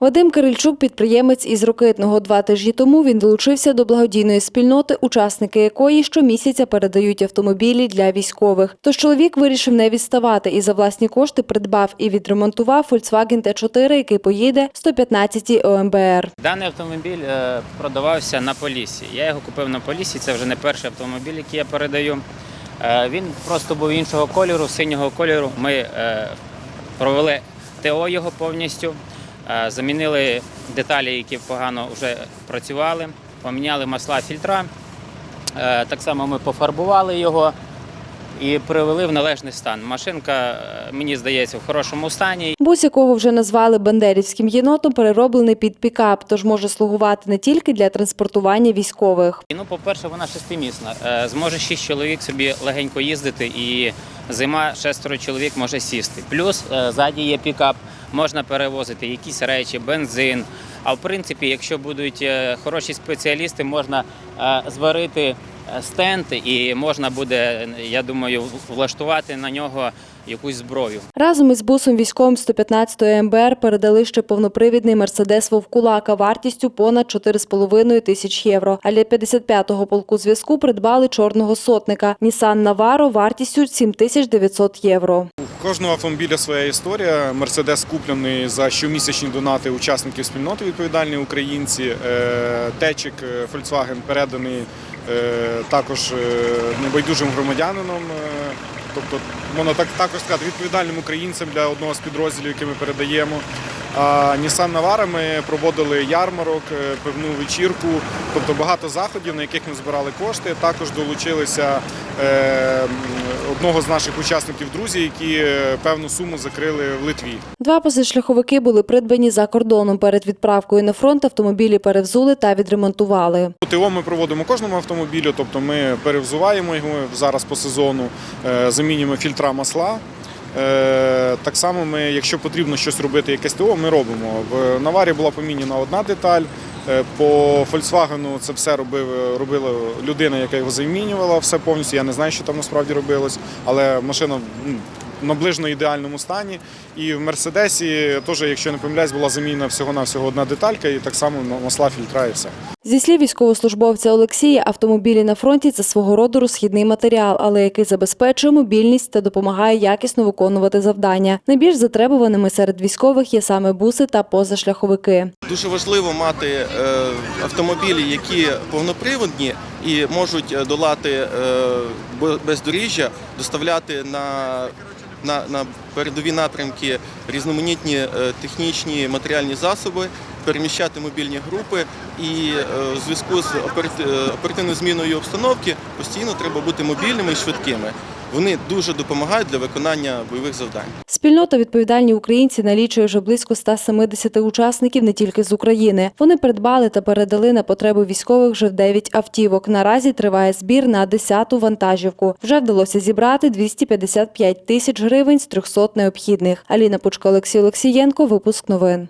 Вадим Кирильчук, підприємець із Рокитного. Два тижні тому він долучився до благодійної спільноти, учасники якої щомісяця передають автомобілі для військових. Тож чоловік вирішив не відставати і за власні кошти придбав і відремонтував Volkswagen T4, який поїде 115 ОМБР. Даний автомобіль е, продавався на Поліссі. Я його купив на Поліссі, це вже не перший автомобіль, який я передаю. Е, Він просто був іншого кольору, синього кольору. Ми е, провели ТО його повністю, замінили деталі, які погано вже працювали, поміняли масла фільтра. Е, Так само ми пофарбували його і привели в належний стан. Машинка, е, мені здається, в хорошому стані. Бус, якого вже назвали бандерівським єнотом, перероблений під пікап, тож може слугувати не тільки для транспортування військових. Ну, по-перше, вона шестимісна. Е, Зможе шість чоловік собі легенько їздити, і зима шестеро чоловік може сісти. Плюс е, ззаді є пікап, можна перевозити якісь речі, бензин. А в принципі, якщо будуть е, хороші спеціалісти, можна е, зварити е, стенд і можна буде, я думаю, влаштувати на нього якусь зброю. Разом із бусом військовим 115 МБР передали ще повнопривідний Мерседес Вовкулака вартістю понад 4,5 тисяч євро. А для 55-го полку зв'язку придбали чорного сотника Нісан Наваро вартістю 7900 євро. Кожного автомобіля своя історія. Мерседес куплений за щомісячні донати учасників спільноти відповідальні українці. Е, Течик е, Volkswagen переданий е, також небайдужим громадянином. Тобто, можна так також сказати, відповідальним українцям для одного з підрозділів, які ми передаємо. Nissan Navara ми проводили ярмарок, е, певну вечірку, тобто багато заходів, на яких ми збирали кошти. Також долучилися е, одного з наших учасників друзі, які е, певну суму закрили в Литві. Два позашляховики були придбані за кордоном. Перед відправкою на фронт автомобілі перевзули та відремонтували. ТО ми проводимо кожному автомобілю, тобто ми перевзуваємо його зараз по сезону, замінюємо фільтра масла. Так само ми, якщо потрібно щось робити, якесь ТО, ми робимо. В Наварі була помінена одна деталь. е, По Volkswagen це все робив, робила людина, яка його замінювала, все повністю. Я не знаю, що там насправді робилось, але машина в наближно ідеальному стані. І в Мерседесі теж, якщо не помиляюсь, була замінена всього-навсього одна деталька, і так само масла фільтра і все. Зі слів військовослужбовця Олексія, автомобілі на фронті це свого роду розхідний матеріал, але який забезпечує мобільність та допомагає якісно виконувати завдання. Найбільш затребуваними серед військових є саме буси та позашляховики. Дуже важливо мати е, автомобілі, які повноприводні і можуть е, долати е, бездоріжжя, доставляти на, на, на передові напрямки різноманітні е, технічні матеріальні засоби, переміщати мобільні групи. І в зв'язку з е, оперативною зміною обстановки постійно треба бути мобільними і швидкими. Вони дуже допомагають для виконання бойових завдань. Спільнота відповідальні українці налічує вже близько 170 учасників не тільки з України. Вони придбали та передали на потреби військових вже 9 автівок. Наразі триває збір на 10-ту вантажівку. Вже вдалося зібрати 255 тисяч гривень з 300 необхідних. Аліна Пучко, Олексій Олексієнко. Випуск новин.